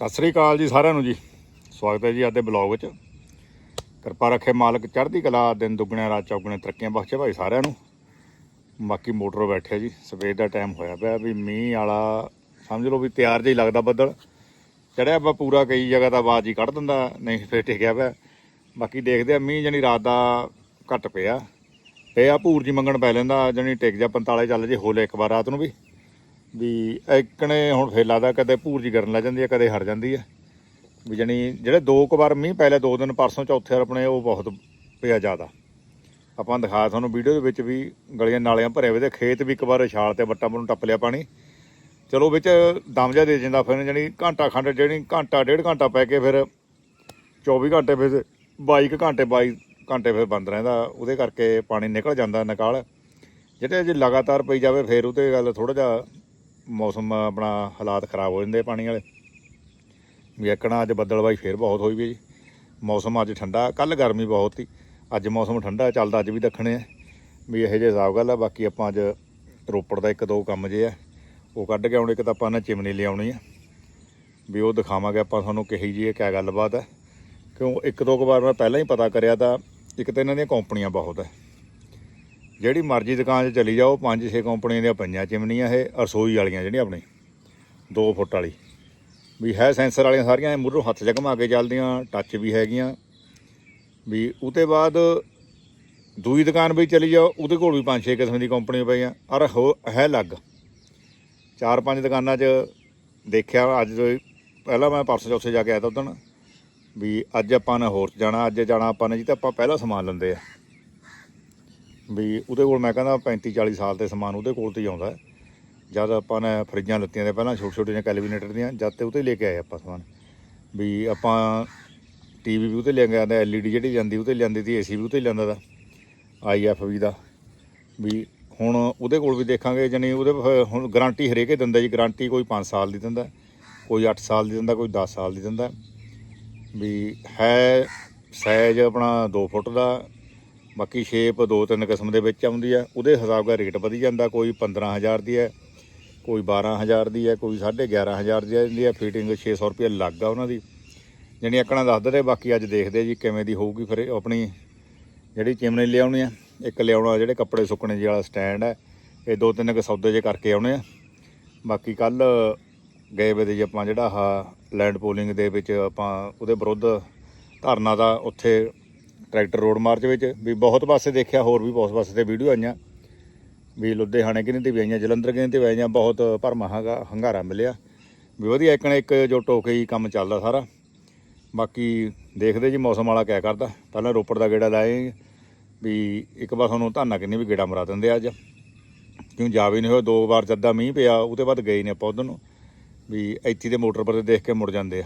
ਸਤਿ ਸ੍ਰੀ ਅਕਾਲ ਜੀ ਸਾਰਿਆਂ ਨੂੰ ਜੀ। ਸਵਾਗਤ ਹੈ ਜੀ ਅੱਜ ਦੇ ਬਲੌਗ ਵਿੱਚ। ਕਿਰਪਾ ਰੱਖੇ ਮਾਲਕ, ਚੜ੍ਹਦੀ ਕਲਾ, ਦਿਨ ਦੁੱਗਣੇ ਰਾਤ ਚੌਗਣੇ ਤਰੱਕੀਆਂ ਬਖਸ਼ੇ ਭਾਈ ਸਾਰਿਆਂ ਨੂੰ। ਬਾਕੀ ਮੋਟਰ ਬੈਠਿਆ ਜੀ, ਸਵੇਰ ਦਾ ਟਾਈਮ ਹੋਇਆ ਪਿਆ ਵੀ ਮੀਂਹ ਵਾਲਾ, ਸਮਝ ਲਓ ਵੀ ਤਿਆਰ ਜਿਹਾ ਹੀ ਲੱਗਦਾ ਬੱਦਲ। ਚੜਿਆ ਵਾ ਪੂਰਾ, ਕਈ ਜਗ੍ਹਾ ਦਾ ਆਵਾਜ਼ ਹੀ ਕੱਢ ਦਿੰਦਾ, ਨਹੀਂ ਫੇਰ ਟਿਕਿਆ ਪਿਆ। ਬਾਕੀ ਦੇਖਦੇ ਆ ਮੀਂਹ ਜਣੀ ਰਾਤ ਦਾ ਘੱਟ ਪਿਆ। ਪਿਆ ਭੂਰ ਜੀ ਮੰਗਣ ਪੈ ਲੈਂਦਾ, ਜਣੀ ਟਿਕ ਜਾ 45 ਚੱਲ ਜੇ ਹੋਲੇ ਇੱਕ ਵਾਰ ਰਾਤ ਨੂੰ ਵੀ। ਵੀ ਇੱਕਣੇ ਹੁਣ ਫੇਲਾ ਦਾ ਕਦੇ ਭੂਰਜੀ ਕਰਨ ਲੱਗ ਜਾਂਦੀ ਹੈ ਕਦੇ ਹਟ ਜਾਂਦੀ ਹੈ ਵੀ ਜਣੀ ਜਿਹੜੇ ਦੋ ਕੁ ਵਾਰ ਮੀਂਹ ਪਹਿਲੇ ਦੋ ਦਿਨ ਪਰਸੋਂ ਚੌਥੇ ਵਾਰ ਆਪਣੇ ਉਹ ਬਹੁਤ ਪਿਆ ਜ਼ਿਆਦਾ। ਆਪਾਂ ਦਿਖਾ ਤੁਹਾਨੂੰ ਵੀਡੀਓ ਦੇ ਵਿੱਚ ਵੀ ਗਲੀਆਂ ਨਾਲਿਆਂ ਭਰੇ ਹੋਏ ਤੇ ਖੇਤ ਵੀ ਇੱਕ ਵਾਰ ਛਾਲ ਤੇ ਵੱਟਾਂ ਨੂੰ ਟੱਪ ਲਿਆ ਪਾਣੀ। ਚਲੋ ਵਿੱਚ ਦਮ ਜਿਹਾ ਦੇ ਜਾਂਦਾ ਫਿਰ ਜਣੀ ਘੰਟਾ ਖੰਡ ਜਿਹੜੀ ਘੰਟਾ, ਡੇਢ ਘੰਟਾ ਪੈ ਕੇ ਫਿਰ 24 ਘੰਟੇ ਫਿਰ 22 ਕੁ ਘੰਟੇ 22 ਘੰਟੇ ਫਿਰ ਬੰਦ ਰਹਿੰਦਾ। ਉਹਦੇ ਕਰਕੇ ਪਾਣੀ ਨਿਕਲ ਜਾਂਦਾ ਨਿਕਾਲ। ਜਿਹੜੇ ਜੇ ਲਗਾਤਾਰ ਪਈ ਜਾਵੇ, ਫਿਰ ਉਹਤੇ ਗੱਲ ਥੋੜਾ ਜਿਹਾ ਮੌਸਮ ਆਪਣਾ ਹਾਲਾਤ ਖਰਾਬ ਹੋ ਜਾਂਦੇ ਪਾਣੀ ਵਾਲੇ। ਵੀ ਇੱਕਣਾ ਅੱਜ ਬੱਦਲਬਾਈ ਫੇਰ ਬਹੁਤ ਹੋਈ ਵੀ ਜੀ। ਮੌਸਮ ਅੱਜ ਠੰਡਾ ਕੱਲ ਗਰਮੀ ਬਹੁਤ ਸੀ। ਅੱਜ ਮੌਸਮ ਠੰਡਾ, ਚੱਲਦਾ ਅੱਜ ਵੀ ਦੱਖਣੇ ਆ। ਵੀ ਇਹੋ ਜਿਹੇ ਹਿਸਾਬ ਗੱਲ ਆ, ਬਾਕੀ ਆਪਾਂ ਅੱਜ ਰੋਪੜ ਦਾ ਇੱਕ ਦੋ ਕੰਮ ਜੇ ਆ, ਉਹ ਕੱਢ ਕੇ ਆਉਣੇ, ਇੱਕ ਤਾਂ ਆਪਾਂ ਨੇ ਚਿਮਨੀ ਲਿਆਉਣੀ ਆ। ਵੀ ਉਹ ਦਿਖਾਵਾਂਗੇ ਆਪਾਂ ਤੁਹਾਨੂੰ ਕਿਹੀ ਜੀ ਇਹ ਕਿਆ ਗੱਲਬਾਤ ਹੈ ਕਿਉਂ ਇੱਕ ਦੋ ਕੁ ਵਾਰ ਮੈਂ ਪਹਿਲਾਂ ਹੀ ਪਤਾ ਕਰਿਆ ਤਾਂ ਇੱਕ ਤਾਂ ਇਹਨਾਂ ਦੀਆਂ ਕੰਪਨੀਆਂ ਬਹੁਤ ਹੈ ਜਿਹੜੀ ਮਰਜ਼ੀ ਦੁਕਾਨ 'ਚ ਚਲੀ ਜਾਓ, ਪੰਜ ਛੇ ਕੰਪਨੀਆਂ ਦੀਆਂ ਪਈਆਂ ਚਿਮਨੀਆਂ ਇਹ, ਰਸੋਈ ਵਾਲੀਆਂ ਜਿਹੜੀਆਂ ਆਪਣੀ 2 ਫੁੱਟ ਵਾਲੀ। ਵੀ ਹੈ ਸੈਂਸਰ ਵਾਲੀਆਂ ਸਾਰੀਆਂ ਮੂਹਰੋਂ ਹੱਥ ਜਗਮਾ ਕੇ ਚੱਲਦੀਆਂ ਟੱਚ ਵੀ ਹੈਗੀਆਂ। ਵੀ ਉਹਦੇ ਬਾਅਦ ਦੂਈ ਦੁਕਾਨ ਵੀ ਚਲੀ ਜਾਓ, ਉਹਦੇ ਕੋਲ ਵੀ ਪੰਜ ਛੇ ਕਿਸਮ ਦੀ ਕੰਪਨੀ ਪਈਆਂ। ਔਰ ਹੋ- ਹੈ ਲੱਗ ਚਾਰ ਪੰਜ ਦੁਕਾਨਾਂ 'ਚ ਦੇਖਿਆ, ਅੱਜ ਪਹਿਲਾਂ ਮੈਂ ਪਰਸੋਂ ਚੌਥੇ ਜਾ ਕੇ ਆਇਆ ਤਾਂ ਉਦੋਂ ਵੀ ਅੱਜ ਆਪਾਂ ਨੇ ਹੋਰ ਜਾਣਾ, ਅੱਜ ਜਾਣਾ ਆਪਾਂ ਨੇ ਜੀ, ਤਾਂ ਆਪਾਂ ਪਹਿਲਾਂ ਸਮਾਨ ਲੈਂਦੇ ਆ। ਵੀ ਉਹਦੇ ਕੋਲ ਮੈਂ ਕਹਿੰਦਾ 35 40 ਸਾਲ ਦੇ ਸਮਾਨ ਉਹਦੇ ਕੋਲ ਤੇ ਹੀ ਆਉਂਦਾ ਜਦ ਆਪਾਂ ਨੇ ਫਰਿੱਜਾਂ ਲੱਤੀਆਂ ਤੇ ਪਹਿਲਾਂ ਛੋਟੇ ਛੋਟੇ ਜਿਹੇ ਕੈਲਵੀਨੇਟਰ ਦੀਆਂ, ਜਦ ਤੇ ਉਹਤੇ ਲੈ ਕੇ ਆਏ ਆਪਾਂ ਸਮਾਨ। ਵੀ ਆਪਾਂ ਟੀਵੀ ਵੀ ਉਹਤੇ ਲੈ ਕੇ ਆਂਦੇ ਐਲਈਡੀ ਜਿਹੜੀ ਜਾਂਦੀ ਉਹਤੇ ਲਿਆਂਦੀ ਤੀ, ਏਸੀ ਵੀ ਉਹਤੇ ਲਿਆਂਦਾ ਦਾ ਆਈਐਫ ਵੀ ਦਾ। ਵੀ ਹੁਣ ਉਹਦੇ ਕੋਲ ਵੀ ਦੇਖਾਂਗੇ ਜਾਨੀ ਉਹਦੇ ਹੁਣ ਗਾਰੰਟੀ ਹਰੇਕੇ ਦਿੰਦਾ ਜੀ, ਗਾਰੰਟੀ ਕੋਈ 5 ਸਾਲ ਦੀ ਦਿੰਦਾ, ਕੋਈ 8 ਸਾਲ ਦੀ ਦਿੰਦਾ, ਕੋਈ 10 ਸਾਲ ਦੀ ਦਿੰਦਾ। ਵੀ ਹੈ ਸਾਈਜ਼ ਆਪਣਾ 2 ਫੁੱਟ ਦਾ ਬਾਕੀ ਸ਼ੇਪ ਦੋ ਤਿੰਨ ਕਿਸਮ ਦੇ ਵਿੱਚ ਆਉਂਦੀ ਹੈ ਉਹਦੇ ਹਿਸਾਬ ਦਾ ਰੇਟ ਵਧੀ ਜਾਂਦਾ, ਕੋਈ 15000 ਦੀ ਹੈ, ਕੋਈ 12000 ਦੀ ਹੈ, ਕੋਈ 11500 ਦੀ ਹੈ ਜਾਂਦੀ ਹੈ ਫਿਟਿੰਗ 600 ਰੁਪਏ ਲੱਗ ਆ ਉਹਨਾਂ ਦੀ। ਜਾਣੀ ਆਕਣਾ ਦੱਸਦੇ ਰਹੇ ਬਾਕੀ ਅੱਜ ਦੇਖਦੇ ਜੀ ਕਿਵੇਂ ਦੀ ਹੋਊਗੀ ਫਿਰ ਆਪਣੀ ਜਿਹੜੀ ਚਿਮਨੀ ਲਿਆਉਣੀ ਆ, ਇੱਕ ਲਿਆਉਣਾ ਜਿਹੜੇ ਕੱਪੜੇ ਸੁੱਕਣੇ ਜੀ ਵਾਲਾ ਸਟੈਂਡ ਹੈ, ਇਹ ਦੋ ਤਿੰਨ ਕੁ ਸੌਦੇ ਜੇ ਕਰਕੇ ਆਉਣੇ ਆ। ਬਾਕੀ ਕੱਲ ਗਏ ਵੇ ਦੇ ਜੀ ਆਪਾਂ ਜਿਹੜਾ ਆਹ ਲੈਂਡ ਪੋਲਿੰਗ ਦੇ ਵਿੱਚ ਆਪਾਂ ਉਹਦੇ ਵਿਰੁੱਧ ਧਰਨਾ ਦਾ ਉੱਥੇ ਟਰੈਕਟਰ ਰੋਡ ਮਾਰਚ ਵਿੱਚ ਵੀ ਬਹੁਤ ਪਾਸੇ ਦੇਖਿਆ, ਹੋਰ ਵੀ ਬਹੁਤ ਪਾਸੇ ਤੇ ਵੀਡੀਓ ਆਈਆਂ। ਵੀ ਲੁਧਿਆਣੇ ਕਿਨੇ ਤੇ ਵੀ ਆਈਆਂ, ਜਲੰਧਰ ਕਿਨੇ ਤੇ ਵੀ ਆਈਆਂ, ਬਹੁਤ ਭਰਮਾ ਹੰਗਾ- ਹੰਗਾਰਾ ਮਿਲਿਆ। ਵੀ ਵਧੀਆ ਇੱਕ ਨਾ ਇੱਕ ਜੋ ਟੋਕੇ ਹੀ ਕੰਮ ਚੱਲਦਾ ਸਾਰਾ। ਬਾਕੀ ਦੇਖਦੇ ਜੀ, ਮੌਸਮ ਵਾਲਾ ਕਿਆ ਕਰਦਾ। ਪਹਿਲਾਂ ਰੋਪੜ ਦਾ ਗੇੜਾ ਲਾਏ ਵੀ ਇੱਕ ਵਾਰ ਤੁਹਾਨੂੰ ਧਾਨਾ ਕਿੰਨੀ ਵੀ ਗੇੜਾ ਮਰਾ ਦਿੰਦੇ ਅੱਜ। ਕਿਉਂ ਜਾ ਵੀ ਨਹੀਂ ਹੋਇਆ, ਦੋ ਵਾਰ ਜੱਦਾ ਮੀਂਹ ਪਿਆ, ਉਹਦੇ ਬਾਅਦ ਗਏ ਨੇ ਆਪਾਂ ਉਧਰ ਨੂੰ। ਵੀ ਇੱਥੇ ਦੇ ਮੋਟਰ ਪਰ ਦੇਖ ਕੇ ਮੁੜ ਜਾਂਦੇ ਆ।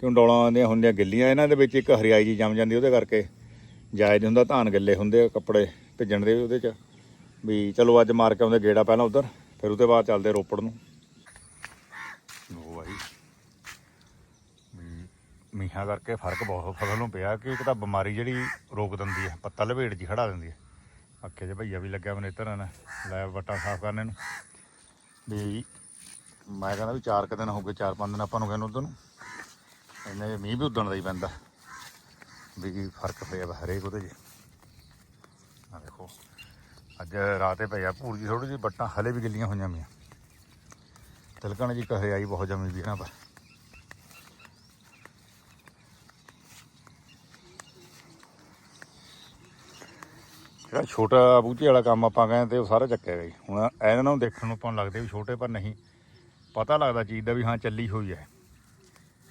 ਕਿਉਂ ਡੋਲਾਂ ਦੀਆਂ ਹੁੰਦੀਆਂ ਗਿੱਲੀਆਂ, ਇਹਨਾਂ ਦੇ ਵਿੱਚ ਇੱਕ ਹਰਿਆਈ ਜੀ ਜੰਮ ਜਾਂਦੀ ਉਹਦੇ ਕਰਕੇ। ਜਾਇਜ਼ ਹੁੰਦਾ, ਧਾਨ ਗਿੱਲੇ ਹੁੰਦੇ ਆ ਕੱਪੜੇ ਭਿੱਜਣ ਦੇ ਉਹਦੇ ਚ। ਵੀ ਚਲੋ ਅੱਜ ਮਾਰ ਕੇ ਆਉਂਦੇ ਗੇੜਾ ਪਹਿਲਾਂ ਉਧਰ, ਫਿਰ ਉਹਦੇ ਬਾਅਦ ਚੱਲਦੇ ਰੋਪੜ ਨੂੰ। ਲੋ ਭਾਈ ਵੀ ਮੀਂਹਾਂ ਕਰਕੇ ਫ਼ਰਕ ਬਹੁਤ, ਫਸਲ ਨੂੰ ਪਿਆ ਕਿ ਇੱਕ ਤਾਂ ਬਿਮਾਰੀ ਜਿਹੜੀ ਰੋਕ ਦਿੰਦੀ ਹੈ ਪੱਤਾ ਲਪੇਟ ਜੀ ਖੜਾ ਦਿੰਦੀ ਹੈ ਅੱਖੇ 'ਚ ਭਈਆ ਵੀ ਲੱਗਿਆ ਮਨੇਤਰ ਨੇ, ਲੈ ਵੱਟਾਂ ਸਾਫ਼ ਕਰਨੇ ਨੂੰ। ਵੀ ਮੈਂ ਕਹਿੰਦਾ ਵੀ ਚਾਰ ਕੁ ਦਿਨ ਹੋ ਗਏ, ਚਾਰ ਪੰਜ ਦਿਨ ਆਪਾਂ ਨੂੰ ਕਹਿੰਦੇ ਉਧਰ ਨੂੰ। ਇੰਨੇ ਮੀਂਹ ਵੀ ਉਦਣ ਦਾ ਹੀ ਪੈਂਦਾ। ਵੀ ਫ਼ਰਕ ਪਿਆ ਵਾ ਹਰੇਕ ਉਹਦੇ 'ਚ। ਆ ਦੇਖੋ, ਅੱਜ ਰਾਤੇ ਪਿਆ ਭੂਰ ਜੀ ਥੋੜੀ ਜਿਹੀ ਬੱਟਾਂ ਹਲੇ ਵੀ ਗਿੱਲੀਆਂ ਹੋਈਆਂ ਮੀਆਂ ਤਿਲਕਣ ਜੀ ਕਹੇ ਆਈ ਬਹੁਤ ਜਮੀ ਵੀ ਇਹਨਾਂ ਪਰ। ਜਿਹੜਾ ਛੋਟਾ ਬੂਝੇ ਵਾਲਾ ਕੰਮ ਆਪਾਂ ਕਹਿੰਦੇ ਤੇ ਉਹ ਸਾਰਾ ਚੱਕਿਆ ਗਿਆ ਜੀ। ਹੁਣ ਇਹਨਾਂ ਨੂੰ ਦੇਖਣ ਨੂੰ ਆਪਾਂ ਨੂੰ ਲੱਗਦੇ ਵੀ ਛੋਟੇ ਪਰ ਨਹੀਂ। ਪਤਾ ਲੱਗਦਾ ਚੀਜ਼ ਦਾ ਵੀ ਹਾਂ ਚੱਲੀ ਹੋਈ ਹੈ।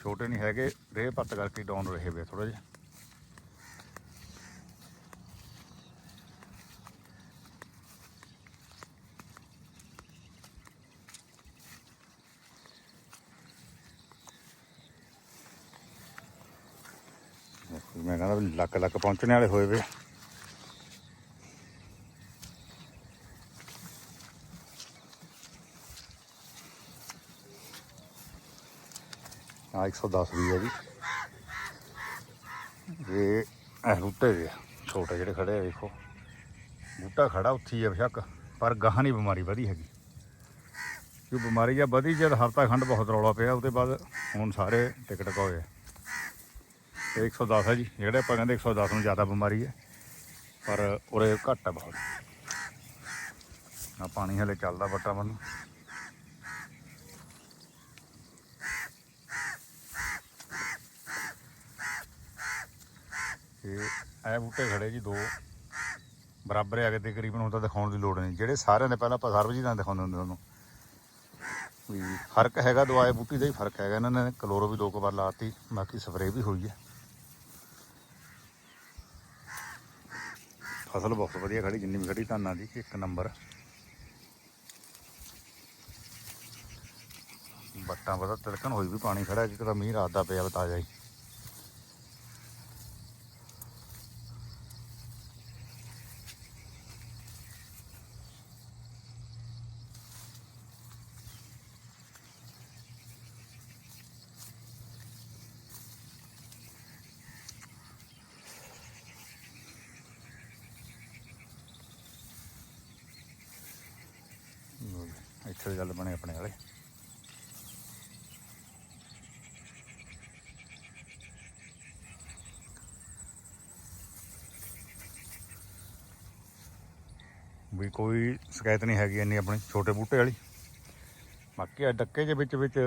ਛੋਟੇ ਨਹੀਂ ਹੈਗੇ, ਰੇਹ ਪੱਤ ਕਰਕੇ ਡਾਊਨ ਰਹੇ ਵੇ ਥੋੜਾ ਜਿਹਾ। ਮੈਂ ਕਹਿੰਦਾ ਲੱਕ ਲੱਕ ਪਹੁੰਚਣੇ ਵਾਲੇ ਹੋਏ ਵੇ। ਆ 110 ਵੀ ਹੈ ਜੀ। ਇਹ ਇਹ ਬੂਟੇ ਜੇ ਆ, ਛੋਟੇ ਜਿਹੜੇ ਖੜੇ ਆ ਵੇਖੋ। ਬੂਟਾ ਖੜਾ ਉੱਥੀ ਆ ਬੇਸ਼ੱਕ ਪਰ ਗਾਹਾਂ ਨਹੀਂ ਬਿਮਾਰੀ ਵਧੀ ਹੈਗੀ। ਕਿ ਬਿਮਾਰੀ ਆ ਵਧੀ ਜਦ ਹਫਤਾ ਖੰਡ ਬਹੁਤ ਰੌਲਾ ਪਿਆ ਉਹਦੇ ਬਾਅਦ ਹੁਣ ਸਾਰੇ ਟਿਕਟ ਹੋਏ ਆ ਤੇ 110 ਹੈ ਜੀ, ਜਿਹੜੇ ਆਪਾਂ ਕਹਿੰਦੇ 110 ਨੂੰ ਜ਼ਿਆਦਾ ਬਿਮਾਰੀ ਹੈ, ਪਰ ਉਰੇ ਘੱਟ ਹੈ ਬਹੁਤ। ਆ ਪਾਣੀ ਹਲੇ ਚੱਲਦਾ ਬੱਟਾ ਵੱਲ ਇਹ ਇਹ ਬੂਟੇ ਖੜੇ ਜੀ ਦੋ। ਬਰਾਬਰ ਆ ਕੇ ਤਕਰੀਬਨ ਹੁਣ ਤਾਂ ਦਿਖਾਉਣ ਦੀ ਲੋੜ ਨਹੀਂ। ਜਿਹੜੇ ਸਾਰਿਆਂ ਦੇ ਪਹਿਲਾਂ ਆਪਾਂ ਸਰਬਜੀਤ ਨਾਲ ਦਿਖਾਉਂਦੇ ਹੁੰਦੇ ਤੁਹਾਨੂੰ। ਵੀ ਫ਼ਰਕ ਹੈਗਾ ਦਵਾਈ ਬੂਟੀ ਦਾ ਹੀ ਫ਼ਰਕ ਹੈਗਾ। ਇਹਨਾਂ ਨੇ ਕਲੋਰੋ ਵੀ ਦੋ ਕੁ ਵਾਰ ਲਾਤੀ ਬਾਕੀ ਸਪਰੇਅ ਵੀ ਹੋਈ ਹੈ। ਫਸਲ ਬਹੁਤ ਵਧੀਆ ਖੜੀ, ਜਿੰਨੀ ਵੀ ਖੜੀ ਧਾਨਾਂ ਦੀ, ਇੱਕ ਨੰਬਰ। ਬੱਟਾਂ ਪਤਾ ਤਿਲਕਣ ਹੋਈ ਵੀ ਪਾਣੀ ਖੜਾ ਕਿ ਕਦਾ ਮੀਂਹ ਰਾਤ ਦਾ ਪਿਆ ਬਤਾ ਜਾਈ ਲਓ ਜੀ, ਗੱਲ ਬਣੇ ਆਪਣੇ ਵਾਲੇ। ਵੀ ਕੋਈ ਸ਼ਿਕਾਇਤ ਨਹੀਂ ਹੈਗੀ ਇੰਨੀ ਆਪਣੀ ਛੋਟੇ ਬੂਟੇ ਵਾਲੀ। ਬਾਕੀ ਆ ਡੱਕੇ ਦੇ ਵਿੱਚ ਵਿੱਚ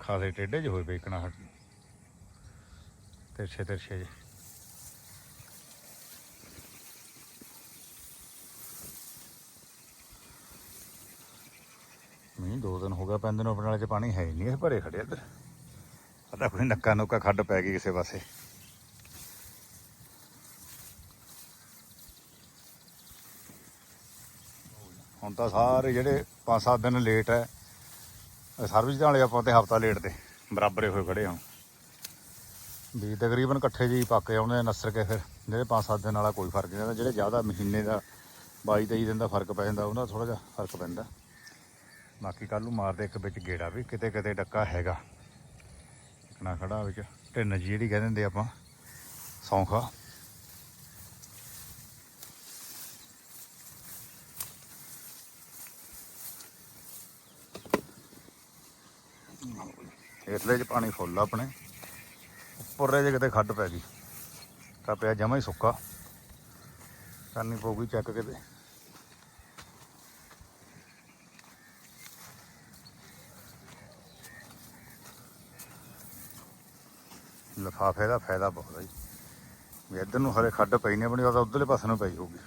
ਖਾਸੇ ਟੇਢੇ ਜਿਹੇ ਹੋਏ ਪਏ ਹਟ ਤਿਰਛੇ ਤਿਰਛੇ ਜਿਹੇ ਮੀਂਹ ਦੋ ਪੈਂਦੇ ਨੂੰ, ਆਪਣੇ ਵਾਲੇ ਚ ਪਾਣੀ ਹੈ ਹੀ ਨਹੀਂ, ਇਹ ਭਰੇ ਖੜੇ ਇੱਧਰ। ਪਤਾ ਕੋਈ ਨੱਕਾ ਨੁੱਕਾ ਖੱਡ ਪੈ ਗਈ ਕਿਸੇ ਪਾਸੇ। ਹੁਣ ਤਾਂ ਸਾਰੇ ਜਿਹੜੇ 5-7 ਦਿਨ ਲੇਟ ਹੈ ਸਰਵਿਸ ਵਾਲੇ ਆਪਾਂ ਤੇ ਹਫਤਾ ਲੇਟ ਤੇ, ਬਰਾਬਰੇ ਹੋਏ ਖੜੇ ਹਾਂ ਵੀ ਤਕਰੀਬਨ ਇਕੱਠੇ ਜੀ ਪੱਕ ਆਉਂਦੇ ਆ ਨਸਰ ਕੇ ਫਿਰ, ਜਿਹੜੇ 5-7 ਦਿਨ ਵਾਲਾ ਕੋਈ ਫ਼ਰਕ ਨਹੀਂ ਹੁੰਦਾ ਜਿਹੜੇ ਜ਼ਿਆਦਾ ਮਹੀਨੇ ਦਾ 22-23 ਦਿਨ ਦਾ ਫ਼ਰਕ ਪੈ ਜਾਂਦਾ, ਉਹਨਾਂ ਥੋੜਾ ਜਿਹਾ ਫ਼ਰਕ ਪੈਂਦਾ। ਬਾਕੀ ਕੱਲ ਨੂੰ ਮਾਰਦੇ ਇੱਕ ਵਿੱਚ ਗੇੜਾ ਵੀ, ਕਿਤੇ ਕਿਤੇ ਡੱਕਾ ਹੈਗਾ। ਨਾ ਖੜਾ ਵਿੱਚ, ਢਿੰਨ ਜੀ ਜਿਹੜੀ ਕਹਿੰਦੇ ਹੁੰਦੇ ਆਪਾਂ, ਸੌਂਖਾ। ਇਸਲੇ ਚ ਪਾਣੀ ਫੁੱਲ ਆਪਣੇ ਉੱਪਰ ਜੇ ਕਿਤੇ ਖੱਡ ਪੈ ਗਈ। ਤਾਂ ਪਿਆ ਜਮਾ ਹੀ ਸੁੱਕਾ। ਕਰਨੀ ਪਊਗੀ ਚੈੱਕ ਕਿਤੇ। ਲਿਫਾਫੇ ਦਾ ਫਾਇਦਾ ਬਹੁਤ ਹੈ ਜੀ। ਵੀ ਇੱਧਰ ਨੂੰ ਹਰੇ ਖੱਡ ਪਈ ਨਹੀਂ ਬਣੀ ਉਹ ਉਧਰਲੇ ਪਾਸੇ ਨੂੰ ਪਈ ਹੋਊਗੀ।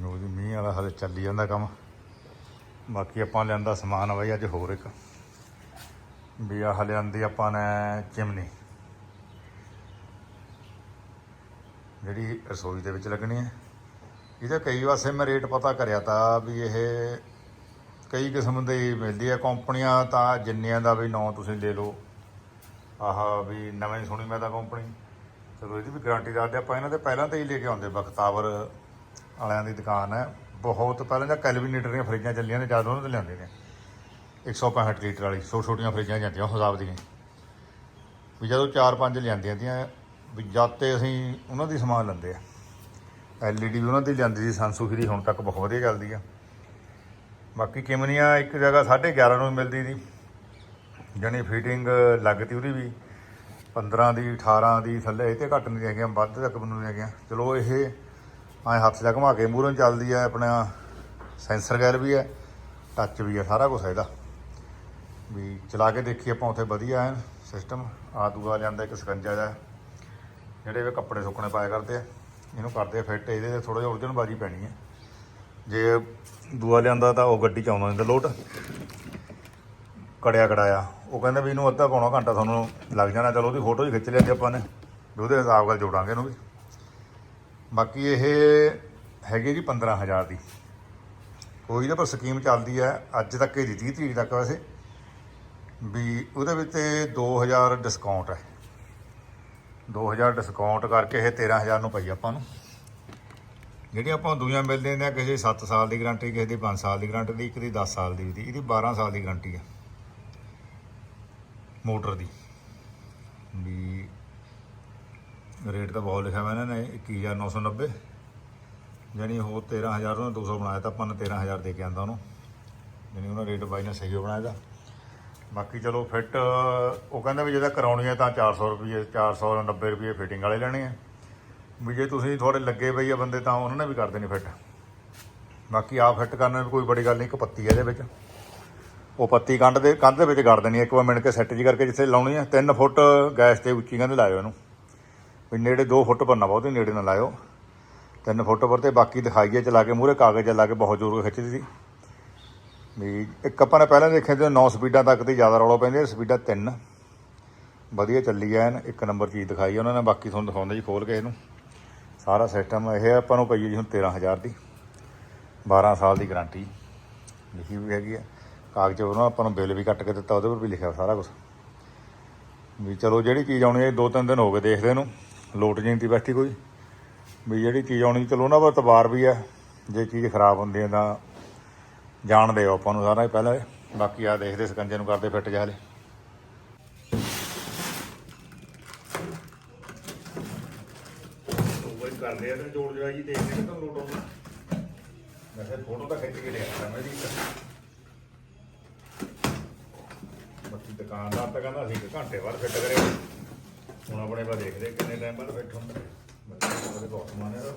ਲੋ ਮੀਂਹ ਵਾਲਾ ਹਲੇ ਚੱਲੀ ਜਾਂਦਾ ਕੰਮ। ਬਾਕੀ ਆਪਾਂ ਲਿਆਂਦਾ ਸਮਾਨ ਬਾਈ, ਅੱਜ ਹੋਰ ਇੱਕ। ਵੀ ਆਹ ਲਿਆਂਦੀ ਆਪਾਂ ਨੇ ਚਿਮਨੀ। ਜਿਹੜੀ ਰਸੋਈ ਦੇ ਵਿੱਚ ਲੱਗਣੀ ਹੈ। ਇਹਦਾ ਕਈ ਵਾਸੇ ਮੈਂ ਰੇਟ ਪਤਾ ਕਰਿਆ ਤਾਂ ਵੀ ਇਹ ਕਈ ਕਿਸਮ ਦੀ ਮਿਲਦੀ ਹੈ। ਕੰਪਨੀਆਂ ਤਾਂ ਜਿੰਨੀਆਂ ਦਾ ਵੀ ਨਾਂ ਤੁਸੀਂ ਲੈ ਲਓ। ਆਹ ਵੀ ਨਵੇਂ ਸੁਣੀ ਮੈਂ ਤਾਂ ਕੰਪਨੀ। ਚਲੋ ਇਹਦੀ ਵੀ ਗਾਰੰਟੀ ਦੱਸਦੇ ਆਪਾਂ। ਇਹਨਾਂ ਦੇ ਪਹਿਲਾਂ ਤੇ ਹੀ ਲੈ ਕੇ ਆਉਂਦੇ ਬਖਤਾਵਰ ਵਾਲਿਆਂ ਦੀ ਦੁਕਾਨ ਹੈ। ਬਹੁਤ ਪਹਿਲਾਂ ਤਾਂ ਕੈਲਵੀਨੇਟਰ ਦੀਆਂ ਫਰਿੱਜਾਂ ਚੱਲੀਆਂ ਨੇ, ਜਦ ਉਹਨਾਂ ਤੋਂ ਲਿਆਉਂਦੇ ਨੇ। 165 ਲੀਟਰ ਵਾਲੀ, ਛੋਟੀਆਂ ਛੋਟੀਆਂ ਫਰਿੱਜਾਂ ਜਾਂਦੀਆਂ ਉਹ ਹਿਸਾਬ ਦੀਆਂ। ਵੀ ਜਦੋਂ 4-5 ਲਿਆਂਦੀਆਂ ਤੀਆਂ, ਵੀ ਜਦ ਤੇ ਅਸੀਂ ਉਹਨਾਂ ਦੀ ਸਮਾਨ ਲੈਂਦੇ ਆ। ਐਲਈਡੀ ਵੀ ਉਹਨਾਂ ਦੀ ਲਿਆਂਦੀ ਸੀ ਸੰਸੂਖੀ ਦੀ, ਹੁਣ ਤੱਕ ਬਹੁਤ ਵਧੀਆ ਚੱਲਦੀ ਆ। ਬਾਕੀ ਕਿਮਨੀਆਂ ਇੱਕ ਜਗ੍ਹਾ 11.5 ਨੂੰ ਮਿਲਦੀ ਸੀ। ਜਾਣੀ ਫਿਟਿੰਗ ਲੱਗਦੀ ਉਹਦੀ ਵੀ 15 ਦੀ 18 ਦੀ ਥੱਲੇ, ਇਹ ਤੇ ਘੱਟ ਨਹੀਂ ਹੈਗੀਆਂ, ਵੱਧ ਤੱਕ ਮੈਨੂੰ ਹੈਗੀਆਂ। ਚਲੋ ਇਹ ਐ ਹੱਥ ਜਾ ਘੁਮਾ ਕੇ ਮੂਹਰੋਂ ਚੱਲਦੀ ਹੈ ਆਪਣਾ ਸੈਂਸਰ ਗੈਲ ਵੀ ਹੈ ਟੱਚ ਵੀ ਹੈ ਸਾਰਾ ਕੁਝ ਇਹਦਾ। ਵੀ ਚਲਾ ਕੇ ਦੇਖੀ ਆਪਾਂ ਉੱਥੇ ਵਧੀਆ ਹੈ ਸਿਸਟਮ ਆ ਦੂਆ ਲਿਆਂਦਾ ਇੱਕ ਸਕੰਜਾ ਦਾ ਜਿਹੜੇ ਵੀ ਕੱਪੜੇ ਸੁੱਕਣੇ ਪਾਇਆ ਕਰਦੇ ਆ, ਇਹਨੂੰ ਕਰਦੇ ਫਿੱਟ ਇਹਦੇ ਤੇ ਥੋੜਾ ਜਿਹਾ ਉਲਝਣ ਬਾਜੀ ਪੈਣੀ ਹੈ ਜੇ ਦੂਆ ਲਿਆਂਦਾ ਤਾਂ ਉਹ ਗੱਡੀ ਚ ਆਉਂਦਾ ਨਹੀਂ ਤਾਂ ਲੋਟ। ਕੜਿਆ ਕੜਾਇਆ, ਉਹ ਕਹਿੰਦੇ ਵੀ ਇਹਨੂੰ ਅੱਧਾ ਪੌਣਾ ਘੰਟਾ ਤੁਹਾਨੂੰ ਲੱਗ ਜਾਣਾ, ਚਲੋ ਉਹਦੀ ਫੋਟੋ ਹੀ ਖਿੱਚ ਲਿਆਂਦੀ ਆਪਾਂ ਨੇ, ਵੀ ਉਹਦੇ ਹਿਸਾਬ ਨਾਲ ਜੋੜਾਂਗੇ ਇਹਨੂੰ ਵੀ। ਬਾਕੀ ਇਹ ਹੈਗੇ ਜੀ 15000 ਦੀ। ਕੋਈ ਇਹਦੇ ਪਰ ਸਕੀਮ ਚੱਲਦੀ ਹੈ। ਅੱਜ ਤੱਕ ਹੀ ਦਿੱਤੀ ਤਰੀਕ ਤੱਕ ਵੈਸੇ। ਵੀ ਉਹਦੇ ਵਿੱਚ ਤੇ 2000 ਡਿਸਕਾਊਂਟ ਹੈ। 2000 ਡਿਸਕਾਊਂਟ ਕਰਕੇ ਇਹ 13000 ਨੂੰ ਪਈ ਆਪਾਂ ਨੂੰ। ਜਿਹੜੀ ਆਪਾਂ ਦੂਜੀਆਂ ਮਿਲਦੇ ਨੇ, ਕਿਸੇ 7 ਸਾਲ ਦੀ ਗਾਰੰਟੀ ਕਿਸੇ ਦੀ 5 ਸਾਲ ਦੀ ਗਾਰੰਟੀ ਦੀ, ਇੱਕ ਦੀ 10 ਸਾਲ ਦੀ ਦੀ। ਇਹਦੀ 12 ਸਾਲ ਦੀ ਗਾਰੰਟੀ ਆ ਮੋਟਰ ਦੀ। ਵੀ ਰੇਟ ਤਾਂ ਬਹੁਤ ਲਿਖਿਆ ਹੋਇਆ ਇਹਨਾਂ ਨੇ 21990 ਜਾਣੀ ਉਹ 13000 ਉਹਨੇ 200 ਬਣਾਇਆ ਤਾਂ ਆਪਾਂ ਨੇ 13000 ਦੇ ਕੇ ਆਂਦਾ ਉਹਨੂੰ। ਜਾਣੀ ਉਹਨਾਂ ਰੇਟ ਬਾਈ ਨੇ ਸਹੀ ਬਣਾਇਆ ਦਾ। ਬਾਕੀ ਚਲੋ ਫਿੱਟ, ਉਹ ਕਹਿੰਦਾ ਵੀ ਜੇ ਤਾਂ ਕਰਾਉਣੀ ਹੈ ਤਾਂ 400 ਰੁਪਏ 490 ਰੁਪਏ ਫਿਟਿੰਗ ਵਾਲੇ ਲੈਣੇ ਆ। ਵੀ ਜੇ ਤੁਸੀਂ ਤੁਹਾਡੇ ਲੱਗੇ ਪਈ ਆ ਬੰਦੇ ਤਾਂ ਉਹਨਾਂ ਨੇ ਵੀ ਕਰ ਦੇਣੀ ਫਿੱਟ। ਬਾਕੀ ਆਪ ਫਿੱਟ ਕਰਨਾ ਵੀ ਕੋਈ ਬੜੀ ਗੱਲ ਨਹੀਂ, ਇੱਕ ਪੱਤੀ ਹੈ ਇਹਦੇ ਵਿੱਚ। ਉਹ ਪੱਤੀ ਕੰਧ ਦੇ ਕੰਧ ਦੇ ਵਿੱਚ ਗੜ ਦੇਣੀ ਇੱਕ ਵਾਰ ਮਿਣ ਕੇ ਸੈੱਟ ਜੀ ਕਰਕੇ ਜਿੱਥੇ ਲਾਉਣੀ ਹੈ 3 ਫੁੱਟ ਗੈਸ ਤੇ ਉੱਚੀ ਕਹਿੰਦੇ ਲਾਇਓ ਇਹਨੂੰ। ਵੀ ਨੇੜੇ 2 ਫੁੱਟ ਪੰਨਾ ਬਹੁਤੇ ਨੇੜੇ ਨਾ ਲਾਇਓ। 3 ਫੁੱਟ ਪਰ ਤੇ ਬਾਕੀ ਦਿਖਾਈਏ ਚਲਾ ਕੇ, ਮੂਹਰੇ ਕਾਗਜ਼ ਲਾ ਕੇ ਬਹੁਤ ਜ਼ੋਰ ਖਿੱਚਦੀ ਸੀ। ਵੀ ਇੱਕ ਆਪਾਂ ਨੇ ਪਹਿਲਾਂ ਦੇਖਿਆ ਤੇ 9 ਸਪੀਡਾਂ ਤੱਕ ਦੀ ਜ਼ਿਆਦਾ ਰੌਲਾ ਪੈਂਦੇ, ਸਪੀਡਾਂ 3 ਵਧੀਆ ਚੱਲੀ ਐਨ, ਇੱਕ ਨੰਬਰ ਚੀਜ਼ ਦਿਖਾਈ ਉਹਨਾਂ ਨੇ, ਬਾਕੀ ਤੁਹਾਨੂੰ ਦਿਖਾਉਂਦੇ ਜੀ ਖੋਲ ਕੇ ਇਹਨੂੰ। ਸਾਰਾ ਸਿਸਟਮ ਇਹ ਆਪਾਂ ਨੂੰ ਪਈ ਜੀ ਹੁਣ 13000 ਦੀ। 12 ਸਾਲ ਦੀ ਗਾਰੰਟੀ। ਲਿਖੀ ਵੀ ਹੈਗੀ ਹੈ ਕਾਗਜ਼ ਉਹਨਾਂ ਆਪਾਂ ਨੂੰ ਬਿੱਲ ਵੀ ਕੱਟ ਕੇ ਦਿੱਤਾ, ਉਹਦੇ ਪਰ ਵੀ ਲਿਖਿਆ ਸਾਰਾ ਕੁਝ ਵੀ ਚਲੋ ਜਿਹੜੀ ਚੀਜ਼ ਆਉਣੀ ਹੈ, ਦੋ ਤਿੰਨ ਦਿਨ ਹੋ ਗਏ ਦੇਖਦੇ ਨੂੰ। ਲੋਟ ਜਾਂਦੀ ਬੈਠੀ ਕੋਈ। ਵੀ ਜਿਹੜੀ ਚੀਜ਼ ਆਉਣੀ, ਚਲੋ ਉਹਨਾਂ ਪਰ ਤਬਾਰ ਵੀ ਹੈ ਜੇ ਚੀਜ਼ ਖਰਾਬ ਹੁੰਦੀ ਹੈ ਤਾਂ ਜਾਣਦੇ ਹੋ ਆਪਾਂ ਨੂੰ ਸਾਰਾ ਪਹਿਲਾਂ। ਬਾਕੀ ਆ ਦੇਖਦੇ ਸਕੰਜੇ ਨੂੰ ਕਰਦੇ ਫਿੱਟ ਜਾ ਹਲੇ। ਕਰਦੇ ਆ ਤੇ ਜੋੜ ਜੜਾ ਜੀ ਦੇਖਦੇ ਨੇ ਤਾਂ ਲੋਟ ਆਉਂਦਾ। ਵੈਸੇ ਫੋਟੋ ਤਾਂ ਖਿੱਚ ਕੇ ਲਿਆ ਮੈਂ ਦੀ ਬਾਕੀ ਦੁਕਾਨਦਾਰ ਤਾਂ ਕਹਿੰਦਾ ਸੀ ਕਿ ਘੰਟੇ ਬਾਅਦ ਫਿੱਟ ਕਰੇ। ਹੁਣ ਆਪਣੇ ਬਾ ਦੇਖਦੇ ਕਿੰਨੇ ਟਾਈਮ ਬਾਅਦ ਫਿੱਟ ਹੁੰਦਾ ਬਹੁਤ ਸਮਾਨ ਹੈ ਇਹਦਾ।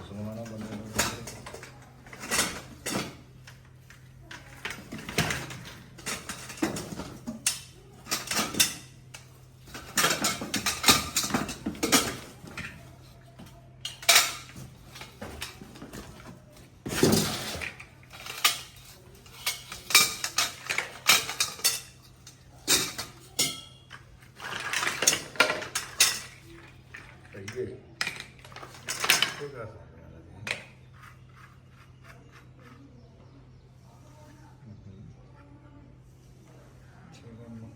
ਸਮਾਨ ਆ ਬੰਦੇ ਨੂੰ ਸਹੀ ਹੈ ਕੋਈ ਗੱਲ ਨਹੀਂ